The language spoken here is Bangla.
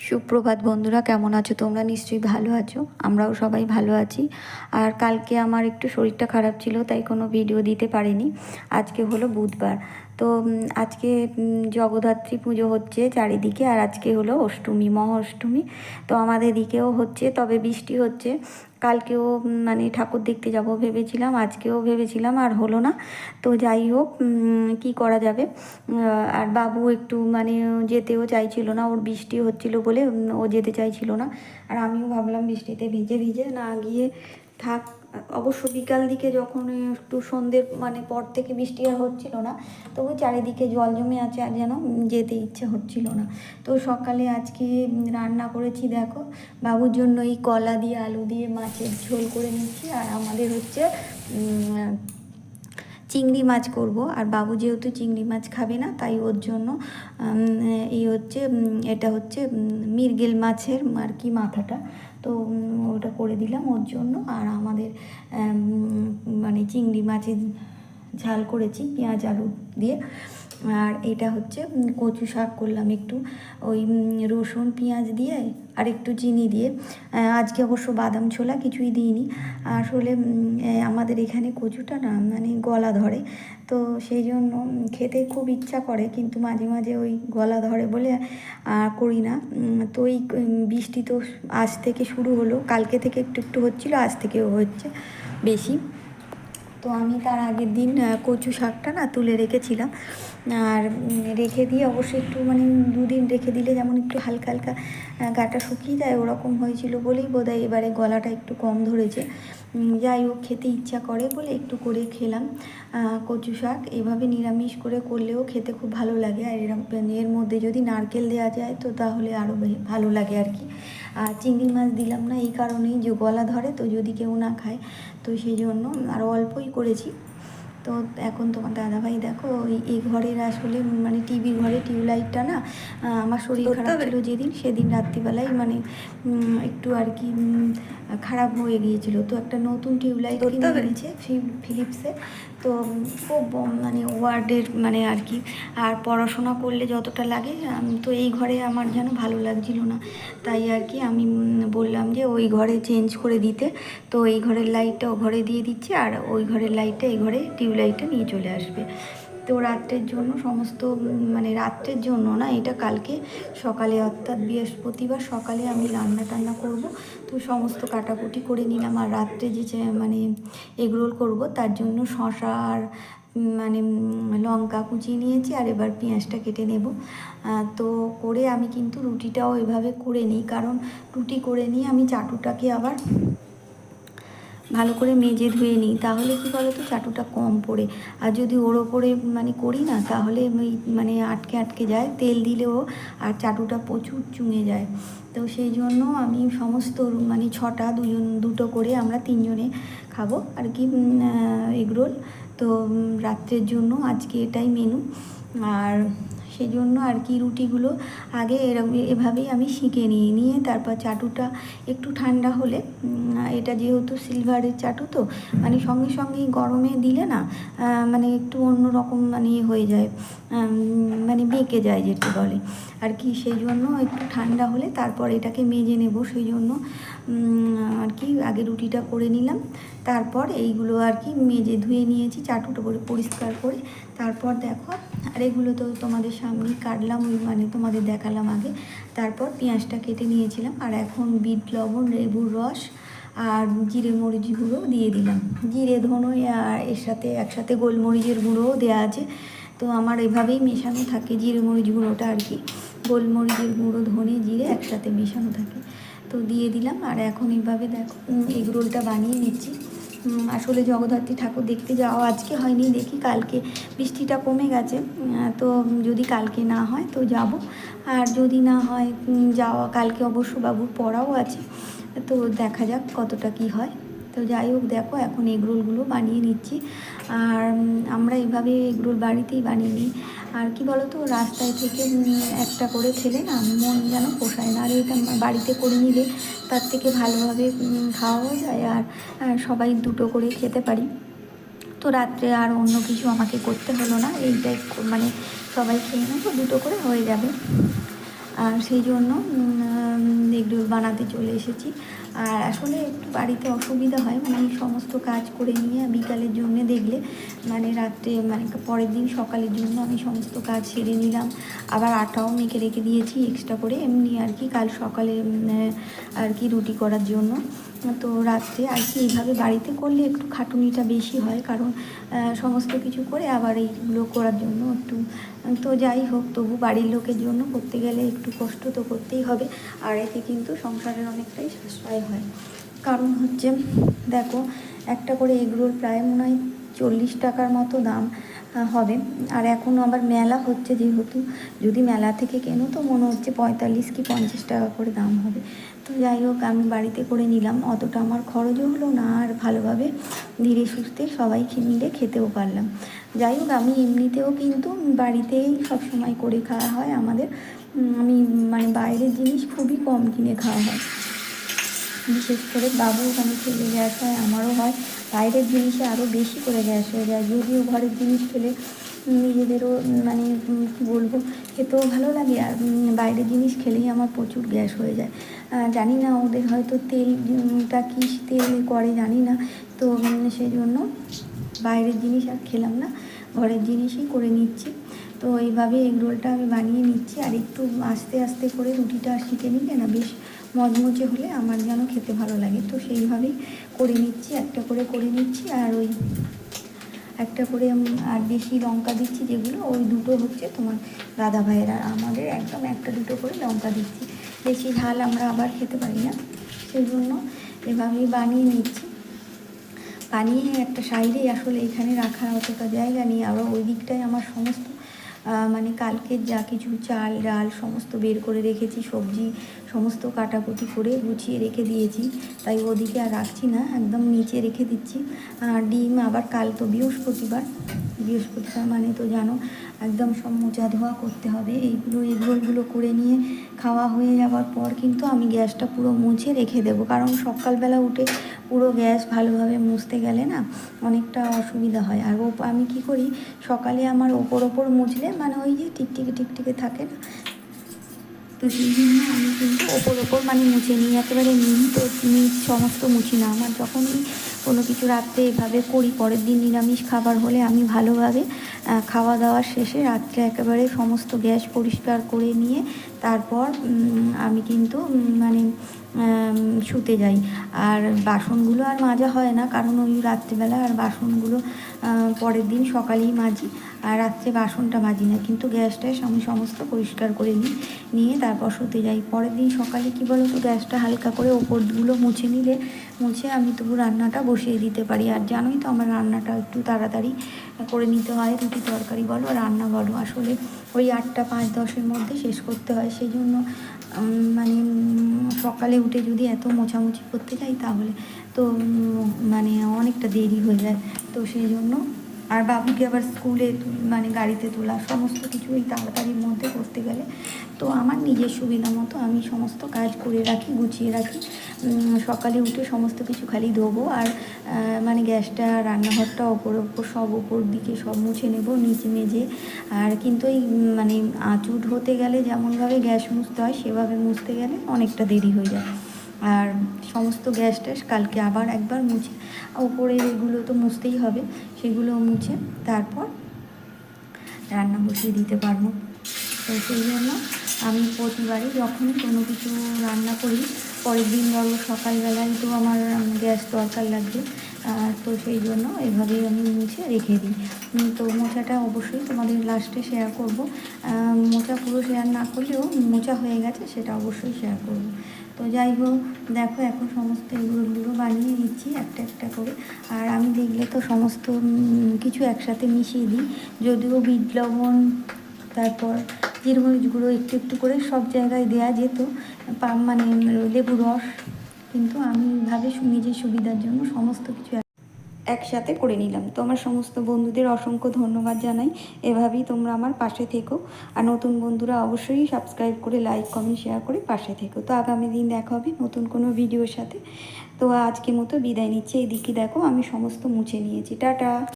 সুপ্রভাত বন্ধুরা, কেমন আছো? তোমরা নিশ্চয়ই ভালো আছো। আমরাও সবাই ভালো আছি। আর কালকে আমার একটু শরীরটা খারাপ ছিল, তাই কোনো ভিডিও দিতে পারিনি। আজকে হলো বুধবার। তো আজকে জগদ্ধাত্রী পুজো হচ্ছে চারিদিকে আর আজকে হলো অষ্টমী মহা অষ্টমী তো আমাদের দিকেও হচ্ছে, তবে বৃষ্টি হচ্ছে। কালকেও মানে ঠাকুর দেখতে যাব ভেবেছিলাম, আজকেও ভেবেছিলাম, আর হলো না। তো যাই হোক কি করা যাবে? আর বাবু একটু মানে যেতেও চাইছিল না, ওর বৃষ্টি হচ্ছিল বলে ও যেতে চাইছিল না। আর আমিও ভাবলাম বৃষ্টিতে ভিজে ভিজে না গিয়ে থাক। অবশ্য বিকাল দিকে যখন একটু সন্ধ্যের মানে পর থেকে বৃষ্টি আর হচ্ছিল না তবু চারিদিকে জল জমে আছে আর যেন যেতে ইচ্ছে হচ্ছিল না। তো সকালে আজকে রান্না করেছি দেখো বাবুর জন্য এই কলা দিয়ে আলু দিয়ে মাছের ঝোল করে নিচ্ছি আর আমাদের হচ্ছে চিংড়ি মাছ করব। আর বাবু যেহেতু চিংড়ি মাছ খাবে না তাই ওর জন্য এই হচ্ছে এটা হচ্ছে উম, মৃগেল মাছের আর কি মাথাটা। তো ওটা করে দিলাম ওর জন্য। আর আমাদের মানে চিংড়ি মাছের ঝাল করেছি, পেঁয়াজ আলু দিয়ে। আর এটা হচ্ছে কচু শাক করলাম একটু। ওই রসুন পেঁয়াজ দিয়ে আর একটু চিনি দিয়ে। আজকে অবশ্য বাদাম ছোলা কিছুই দিইনি। আসলে আমাদের এখানে কচুটা না মানে গলা ধরে। তো সেই জন্য খেতে খুব ইচ্ছা করে কিন্তু মাঝে মাঝে ওই গলা ধরে বলে করি না। তো উম, বৃষ্টি তো আজ থেকে শুরু হলো। কালকে থেকে একটু একটু হচ্ছিল আজ থেকেও হচ্ছে বেশি। তো আমি তার আগের দিন কচু শাকটা না তুলে রেখেছিলাম। আর রেখে দিয়ে অবশ্যই একটু মানে দুদিন রেখে দিলে যেমন একটু হালকা হালকা গাটা শুকিয়ে যায় ওরকম হয়েছিল বলেই বোধহয় এবারে গলাটা একটু কম ধরেছে। যাই হোক, খেতে ইচ্ছা করে বলে একটু করে খেলাম। কচু শাক এভাবে নিরামিষ করে করলেও খেতে খুব ভালো লাগে। আর এরম, এর মধ্যে যদি নারকেল দেওয়া যায় তো তাহলে আরও ভালো লাগে আর কি। আর চিংড়ি মাছ দিলাম না এই কারণেই যে গলা ধরে, তো যদি কেউ না খায় তো সেই জন্য আরও অল্পই করেছি। তো এখন তোমার দাদাভাই দেখো ওই এই ঘরের আসলে মানে টিভির ঘরে টিউবলাইটটা না আমার শরীর খারাপ ছিল যেদিন সেদিন রাত্রিবেলায় মানে একটু আর কি খারাপ হয়ে গিয়েছিল। তো একটা নতুন টিউবলাইট কিনে এনেছে ফিলিপসে। তো খুব মানে ওয়ার্ডের মানে আর কি আর পড়াশোনা করলে যতটা লাগে তো এই ঘরে আমার যেন ভালো লাগছিল না। তাই আর কি আমি বললাম যে ওই ঘরে চেঞ্জ করে দিতে। তো এই ঘরের লাইটটা ও ঘরে দিয়ে দিচ্ছে আর ওই ঘরের লাইটটা এই ঘরে টিউবলাইটটা নিয়ে চলে আসবে। তো রাত্রের জন্য সমস্ত মানে রাত্রের জন্য না, এটা কালকে সকালে অর্থাৎ বৃহস্পতিবার সকালে আমি রান্না টান্না করব। তো সমস্ত কাটাকুটি করে নিলাম। আর রাত্রে যে মানে এগরোল করব, তার জন্য শশা আর মানে লঙ্কা কুচিয়ে নিয়েছি। আর এবার পেঁয়াজটা কেটে নেব। তো করে আমি কিন্তু রুটিটাও এভাবে করে নিই। কারণ রুটি করে নিয়ে আমি চাটুটাকে আবার ভালো করে মেজে ধুয়ে নিই, তাহলে কি বলো তো চাটুটা কম পড়ে। আর যদি ওর ওপরে মানে করি না, তাহলে মানে আটকে আটকে যায়, তেল দিলেও আর চাটুটা প্রচুর চুঙে যায়। তো সেই জন্য আমি সমস্ত মানে ছটা দুজন, দুটো করে আমরা তিনজনে খাব। আর কি এগরোল। তো রাত্রের জন্য আজকে এটাই মেনু আর সেই জন্য আর কি রুটিগুলো আগে এরকম এভাবেই আমি শিখে নিয়ে নিয়ে তারপর চাটুটা একটু ঠান্ডা হলে এটা যেহেতু সিলভারের চাটু তো মানে সঙ্গে সঙ্গেই গরমে দিলে না মানে একটু অন্য রকম মানে ইয়ে হয়ে যায় মানে বেঁকে যায় যেটা বলে। আর কি সেই জন্য একটু ঠান্ডা হলে তারপর এটাকে মেজে নেব, সেই জন্য আর কি আগে রুটিটা করে নিলাম, তারপর এইগুলো আর কি মেজে ধুয়ে নিয়েছি, চাটুটা করে পরিষ্কার করে, তারপর দেখো আর এগুলো তো তোমাদের সামনেই কাটলাম, ওই মানে তোমাদের দেখালাম আগে। তারপর পেঁয়াজটা কেটে নিয়েছিলাম, আর এখন বিট, লবণ, লেবুর রস আর জিরে মরিচ গুঁড়ো দিয়ে দিলাম। জিরে ধনোই আর এর সাথে একসাথে গোলমরিচের গুঁড়োও দেওয়া আছে। তো আমার এভাবেই মেশানো থাকে জিরে মরিচ গুঁড়োটা আর কি। গোলমরিচের গুঁড়ো, ধনে, জিরে একসাথে মেশানো থাকে। তো দিয়ে দিলাম, আর এখন এইভাবে দেখো এগ রোলটা বানিয়ে নিচ্ছি। আসলে জগদ্ধাত্রী ঠাকুর দেখতে যাওয়া আজকে হয়নি, দেখি কালকে। বৃষ্টিটা কমে গেছে তো যদি কালকে না হয় তো যাব। আর যদি না হয় যাওয়া কালকে অবশ্য বাবুর পড়াও আছে, তো দেখা যাক কতটা কি হয়। তো যাই হোক, দেখো এখন এগরোলগুলো বানিয়ে নিচ্ছি। আর আমরা এইভাবে এগরোল বাড়িতেই বানিয়ে নিই। আর কি বলতো, রাস্তায় থেকে একটা করে খেলে না মন যেন পোষায় না। আর এটা বাড়িতে করে নিলে তার থেকে ভালোভাবে খাওয়াও যায় আর সবাই দুটো করে খেতে পারি। তো রাত্রে আর অন্য কিছু আমাকে করতে হলো না। এইটাই মানে সবাই খেয়ে নেব, দুটো করে হয়ে যাবে। আর সেই জন্য এগরোল বানাতে চলে এসেছি। আর আসলে একটু বাড়িতে অসুবিধা হয় মানে সমস্ত কাজ করে নিয়ে বিকালের জন্য দেখলে মানে রাত্রে মানে পরের দিন সকালের জন্য আমি সমস্ত কাজ সেরে নিলাম। আবার আটাও মেখে রেখে দিয়েছি এক্সট্রা করে। এমনি আর কি কাল সকালে আর কি রুটি করার জন্য। তো রাত্রে আর কি এইভাবে বাড়িতে করলে একটু খাটুনিটা বেশি হয়, কারণ সমস্ত কিছু করে আবার এইগুলো করার জন্য একটু, তো যাই হোক, তবু বাড়ির লোকের জন্য করতে গেলে একটু কষ্ট তো করতেই হবে, আর এতে কিন্তু সংসারের অনেকটাই সাশ্রয় হয়। কারণ হচ্ছে, দেখো, একটা করে এগরোল প্রায় মনে হয় চল্লিশ টাকার মতো দাম হবে, আর এখন আবার মেলা হচ্ছে যেহেতু, যদি মেলা থেকে কেনো তো মনে হচ্ছে পঁয়তাল্লিশ কি পঞ্চাশ টাকা করে দাম হবে। তো যাই হোক, আমি বাড়িতে করে নিলাম। অতটা আমার খরচও হলো না, আর ভালোভাবে ধীরে সুস্থে সবাই মিলে খেতেও পারলাম। যাই হোক, আমি এমনিতেও কিন্তু বাড়িতেই সবসময় করে খাওয়া হয়। আমাদের আমি মানে বাইরের জিনিস খুবই কম কিনে খাওয়া হয়। বিশেষ করে বাবু ওখানে খেলে গ্যাস হয়, আমারও হয়। বাইরের জিনিসে আরও বেশি করে গ্যাস হয়ে যায়। যদিও ঘরের জিনিস খেলে নিজেদেরও মানে কী বলব, খেতেও ভালো লাগে। আর বাইরের জিনিস খেলেই আমার প্রচুর গ্যাস হয়ে যায়। জানি না, ওদের হয়তো তেলটা কী তেল করে জানি না। তো সেই জন্য বাইরের জিনিস আর খেলাম না, ঘরের জিনিসই করে নিচ্ছি। তো এইভাবে এগ রোলটা আমি বানিয়ে নিচ্ছি, আর একটু আস্তে আস্তে করে রুটিটা আর শিখে নিলে না বেশ মজমজে হলে আমার যেন খেতে ভালো লাগে। তো সেইভাবেই করে নিচ্ছি, একটা করে করে নিচ্ছি, আর ওই একটা করে আর বেশি লঙ্কা দিচ্ছি যেগুলো, ওই দুটো হচ্ছে তোমার দাদা ভাইয়ের আর আমাদের একদম একটা দুটো করে লঙ্কা দিচ্ছি। বেশি ঝাল আমরা আবার খেতে পারি না। সেই জন্য এভাবেই বানিয়ে নিচ্ছি। বানিয়ে একটা সাইডেই আসলে এখানে রাখার অতটা জায়গা নিয়ে আবার ওই দিকটায় আমার সমস্ত মানে কালকের যা কিছু চাল, ডাল, সমস্ত বের করে রেখেছি, সবজি সমস্ত কাটাকুটি করে গুছিয়ে রেখে দিয়েছি। তাই ওদিকে আর রাখছি না, একদম নিচে রেখে দিচ্ছি। আর ডিম আবার কাল তো বৃহস্পতিবার। বৃহস্পতিবার মানে তো জানো, একদম সব মোচা ধোয়া করতে হবে। এইগুলো এগরোলগুলো করে নিয়ে খাওয়া হয়ে যাওয়ার পর কিন্তু আমি গ্যাসটা পুরো মুছে রেখে দেবো। কারণ সকালবেলা উঠে পুরো গ্যাস ভালোভাবে মুছতে গেলে না অনেকটা অসুবিধা হয়। আর আমি কি করি, সকালে আমার ওপর ওপর মুছলে মানে ওই যে টিকটিকে টিকটিকে থাকে না তো সেই জন্য আমি কিন্তু ওপর ওপর মানে মুছে নিই, একেবারে নিই তো নিচ সমস্ত মুছি না। আমার যখনই কোনো কিছু রাত্রে এভাবে করি, পরের দিন নিরামিষ খাবার হলে আমি ভালোভাবে খাওয়া দাওয়ার শেষে রাত্রে একেবারে সমস্ত গ্যাস পরিষ্কার করে নিয়ে তারপর আমি কিন্তু মানে শুতে যাই। আর বাসনগুলো আর মাজা হয় না, কারণ ওই রাত্রিবেলা আর বাসনগুলো পরের দিন সকালেই মাজি। আর রাত্রে বাসনটা মাজি না, কিন্তু গ্যাস ট্যাস আমি সমস্ত পরিষ্কার করে নিই, নিয়ে তারপর শুতে যাই। পরের দিন সকালে কী বলো তো গ্যাসটা হালকা করে ওপরগুলো মুছে নিলে, মুছে আমি তবু রান্নাটা বসিয়ে দিতে পারি। আর জানোই তো আমার রান্নাটা একটু তাড়াতাড়ি করে নিতে হয়। রুটি তরকারি বলো রান্না বলো। আসলে ওই আটটা পাঁচ দশের মধ্যে শেষ করতে হয়। সেই জন্য মানে সকালে উঠে যদি এত মোছামুছি করতে যাই তাহলে তো মানে অনেকটা দেরি হয়ে যায়। তো সেই জন্য আর বাবুকে আবার স্কুলে মানে গাড়িতে তোলা সমস্ত কিছু এই তাড়াতাড়ির মধ্যে করতে গেলে। তো আমার নিজের সুবিধা মতো আমি সমস্ত কাজ করে রাখি গুছিয়ে রাখি। সকালে উঠে সমস্ত কিছু খালি ধোবো আর মানে গ্যাসটা রান্নাঘরটা ওপর ওপর সব ওপর দিকে সব মুছে নেব নিচে মেজে আর কিন্তু উম, মানে আঁচুট হতে গেলে যেমনভাবে গ্যাস মুছতে হয় সেভাবে মুছতে গেলে অনেকটা দেরি হয়ে যায়। আর সমস্ত গ্যাস ট্যাস কালকে আবার একবার মুছে ওপরে এগুলো তো মুছতেই হবে, সেগুলো মুছে তারপর রান্না বসিয়ে দিতে পারব। তো সেই জন্য আমি প্রতিবারই যখনই কোনো কিছু রান্না করি, পরের দিন ধরো সকালবেলায় তো আমার গ্যাস দরকার লাগবে তো সেই জন্য এভাবেই আমি মুছে রেখে দিই। তো মোচাটা অবশ্যই তোমাদের লাস্টে শেয়ার করব। মোচা পুরো শেয়ার না করলেও মোচা হয়ে গেছে সেটা অবশ্যই শেয়ার করব। তো যাই হোক, দেখো এখন সমস্ত এগুলোগুলো বানিয়ে দিচ্ছি একটা একটা করে। আর আমি দেখলে তো সমস্ত কিছু একসাথে মিশিয়ে দিই। যদিও বিট লবণ, তারপর জিরমরিচ গুঁড়ো একটু একটু করে সব জায়গায় দেয়া যেত। মানে লেবু রস, কিন্তু আমি ভাবে নিজের সুবিধার জন্য সমস্ত কিছু একসাথে করে নিলাম। তো আমার সমস্ত বন্ধুদের অসংখ্য ধন্যবাদ জানাই। এভাবেই তোমরা আমার পাশে থেকো। আর নতুন বন্ধুরা অবশ্যই সাবস্ক্রাইব করে লাইক কমেন্ট শেয়ার করে পাশে থেকো। তো আগামী দিন দেখা হবে নতুন কোনো ভিডিওর সাথে। তো আজকে মতো বিদায় নিচ্ছি। এদিকে দেখো আমি সমস্ত মুছে নিয়েছি। টাটা!